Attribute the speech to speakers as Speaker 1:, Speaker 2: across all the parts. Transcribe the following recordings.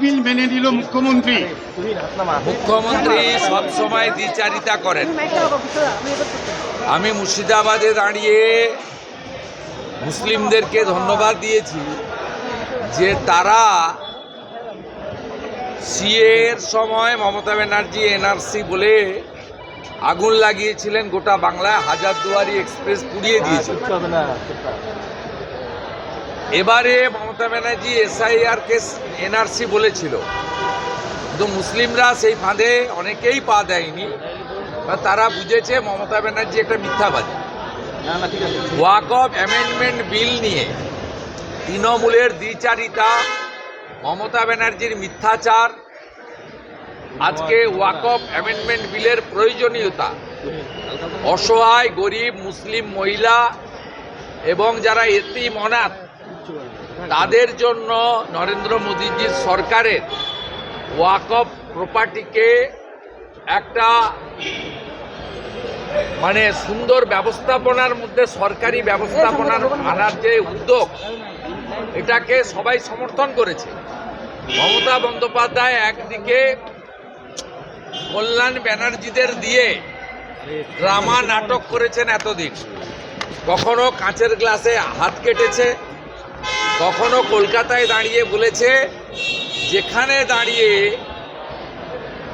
Speaker 1: বিল মেনে নিল মুখ্যমন্ত্রী।
Speaker 2: মুখ্যমন্ত্রী সব সময় দ্বিচারিতা করেন। আমি মুর্শিদাবাদে দাঁড়িয়ে মুসলিমদেরকে ধন্যবাদ দিয়েছি যে তারা সিএর সময় মমতা ব্যানার্জি, এনআরসি বলে আগুন লাগিয়েছিলেন, গোটা বাংলায় হাজারদুয়ারি এক্সপ্রেস পুড়িয়ে দিয়েছিল। এবারে Mamata Banerjee SIR case NRC বলেছিল। কিন্তু মুসলিমরা সেই ফাঁদে অনেকেই পা দেয়নি। তারা বুঝেছে মমতা ব্যানার্জি একটা মিথ্যাবাদী। ওয়াক অফ অ্যামেন্ডমেন্ট বিল নিয়ে তৃণমূলের দ্বিচারিতা মমতা ব্যানার্জির মিথ্যাচার আজকে ওয়াক অফ অ্যামেন্ডমেন্ট বিলের প্রয়োজনীয়তা অসহায় গরিব মুসলিম মহিলা এবং যারা এতিম অনাথ তাদের জন্য নরেন্দ্র মোদীজির সরকারের ওয়াকফ প্রপার্টিকে একটা মানে সুন্দর ব্যবস্থাপনার মধ্যে সরকারি ব্যবস্থাপনার আনার যে উদ্যোগ, এটাকে সবাই সমর্থন করেছে। মমতা বন্দ্যোপাধ্যায় একদিকে কল্যাণ ব্যানার্জিদের দিয়ে ড্রামা নাটক করেছেন এতদিন। কখনো কাঁচের গ্লাসে হাত কেটেছে কখনো কলকাতায় দাঁড়িয়ে বলেছে, যেখানে দাঁড়িয়ে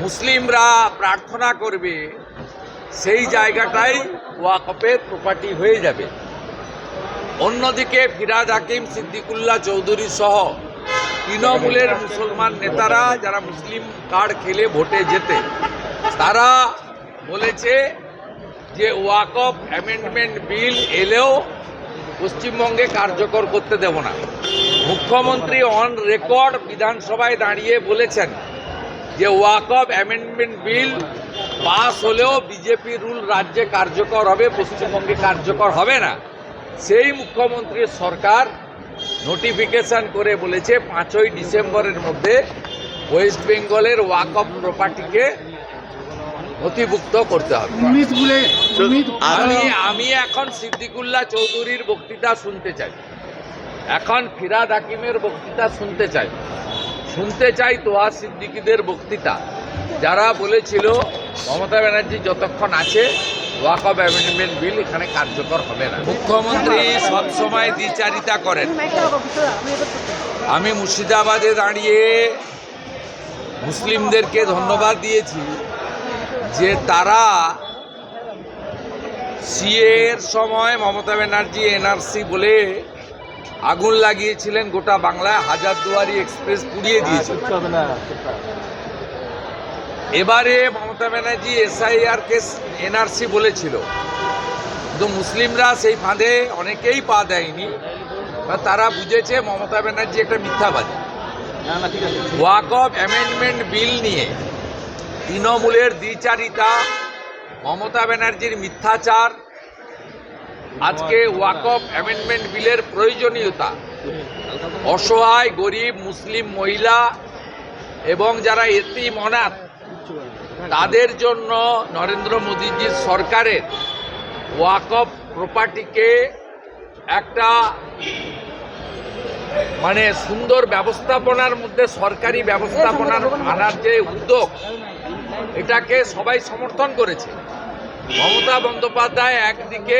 Speaker 2: মুসলিমরা প্রার্থনা করবে, সেই জায়গাটাই ওয়াকফের প্রপার্টি হয়ে যাবে। অন্যদিকে ফিরাদ হাকিম, সিদ্দিকুল্লাহ চৌধুরী সহ তৃণমূলের মুসলমান নেতারা যারা মুসলিম কার্ড খেলে ভোটে যেতে তারা বলেছে যে ওয়াকফ অ্যামেন্ডমেন্ট বিল এলেও পশ্চিমবঙ্গে কার্যকর করতে দেব না। মুখ্যমন্ত্রী অন রেকর্ড বিধানসভায় দাঁড়িয়ে বলেছেন যে ওয়াকফ অ্যামেন্ডমেন্ট বিল পাস হলেও বিজেপি রুল রাজ্যে কার্যকর হবে, পশ্চিমবঙ্গে কার্যকর হবে না। সেই মুখ্যমন্ত্রীর সরকার নোটিফিকেশন করে বলেছে, পাঁচই ডিসেম্বরের মধ্যে ওয়েস্ট বেঙ্গলের ওয়াকফ প্রপার্টিকে নথিভুক্ত করতে হবে। আমি আমি এখন সিদ্দিকুল্লাহ চৌধুরীর বক্তৃতা শুনতে চাই। এখন ফিরাদ হাকিমের বক্তৃতা শুনতে চাই। শুনতে চাই তোহা সিদ্দিকিদের বক্তৃতা। যারা বলেছিল মমতা ব্যানার্জি যতক্ষণ আছে ওয়াক অফ অ্যামেন্ডমেন্ট বিল এখানে কার্যকর হবে না। মুখ্যমন্ত্রী সবসময় দ্বিচারিতা করেন। আমি মুর্শিদাবাদে দাঁড়িয়ে মুসলিমদেরকে ধন্যবাদ দিয়েছি। যে তারা সিএর সময় মমতা ব্যানার্জি এনআরসি বলে আগুন লাগিয়েছিলেন গোটা বাংলায় হাজারদুয়ারি এক্সপ্রেস পুড়িয়ে দিয়েছিল এবারে Mamata Banerjee SIR case NRC বলেছিল। কিন্তু মুসলিমরা সেই ফাঁদে অনেকেই পা দেয়নি। তারা বুঝেছে মমতা ব্যানার্জি একটা মিথ্যাবাদী। ওয়াক অফ অ্যামেন্ডমেন্ট বিল নিয়ে তৃণমূলের দ্বিচারিতা মমতা ব্যানার্জির মিথ্যাচার, আজকে ওয়াকফ অ্যামেন্ডমেন্ট বিলের প্রয়োজনীয়তা। অসহায়, গরিব, মুসলিম, মহিলা এবং যারা এতিম অনাথ, তাদের জন্য নরেন্দ্র মোদীজির সরকারের ওয়াকফ প্রপার্টিকে একটা মানে সুন্দর ব্যবস্থাপনার মধ্যে সরকারি ব্যবস্থাপনার আনার যে উদ্যোগ এটাকে সবাই সমর্থন করেছে। মমতা বন্দ্যোপাধ্যায় একদিকে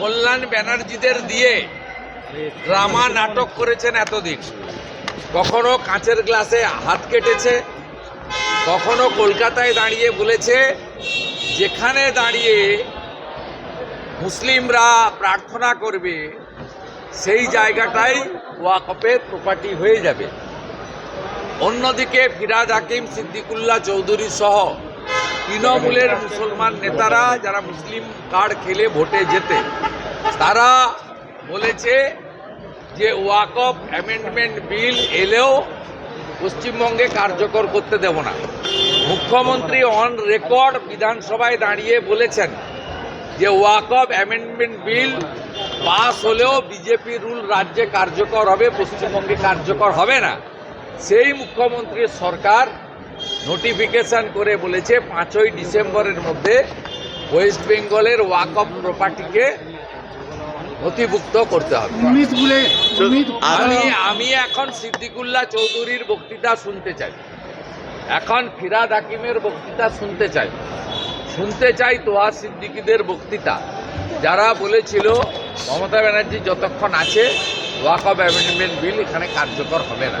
Speaker 2: কল্যাণ ব্যানার্জিদের দিয়ে ড্রামা নাটক করেছেন এতদিন। কখনো কাঁচের গ্লাসে হাত কেটেছে, কখনো কলকাতায় দাঁড়িয়ে বলেছে, যেখানে দাঁড়িয়ে মুসলিমরা প্রার্থনা করবে, সেই জায়গাটাই ওয়াকফের প্রপার্টি হয়ে যাবে। অন্যদিকে ফিরাজ হাকিম, সিদ্দিকুল্লাহ চৌধুরী সহ তৃণমূলের মুসলমান নেতারা যারা মুসলিম কার্ড খেলে ভোটে যেতে তারা বলেছে যে ওয়াকফ অ্যামেন্ডমেন্ট বিল এলেও পশ্চিমবঙ্গে কার্যকর করতে দেব না। মুখ্যমন্ত্রী অন রেকর্ড বিধানসভায় দাঁড়িয়ে বলেছেন যে ওয়াকফ অ্যামেন্ডমেন্ট বিল পাস হলেও বিজেপি রুল রাজ্যে কার্যকর হবে, পশ্চিমবঙ্গে কার্যকর হবে না। সেই মুখ্যমন্ত্রীর সরকার নোটিফিকেশন করে বলেছে পাঁচই ডিসেম্বরের মধ্যে ওয়েস্ট বেঙ্গলের ওয়াকফ প্রপার্টিকে নথিভুক্ত করতে হবে। আমি আমি এখন সিদ্দিকুল্লাহ চৌধুরীর বক্তৃতা শুনতে চাই। এখন ফিরাদ হাকিমের বক্তৃতা শুনতে চাই। শুনতে চাই তোহা সিদ্দিকিদের বক্তৃতা। যারা বলেছিল মমতা ব্যানার্জি যতক্ষণ আছে ওয়াকফ অ্যামেন্ডমেন্ট বিল এখানে কার্যকর হবে না।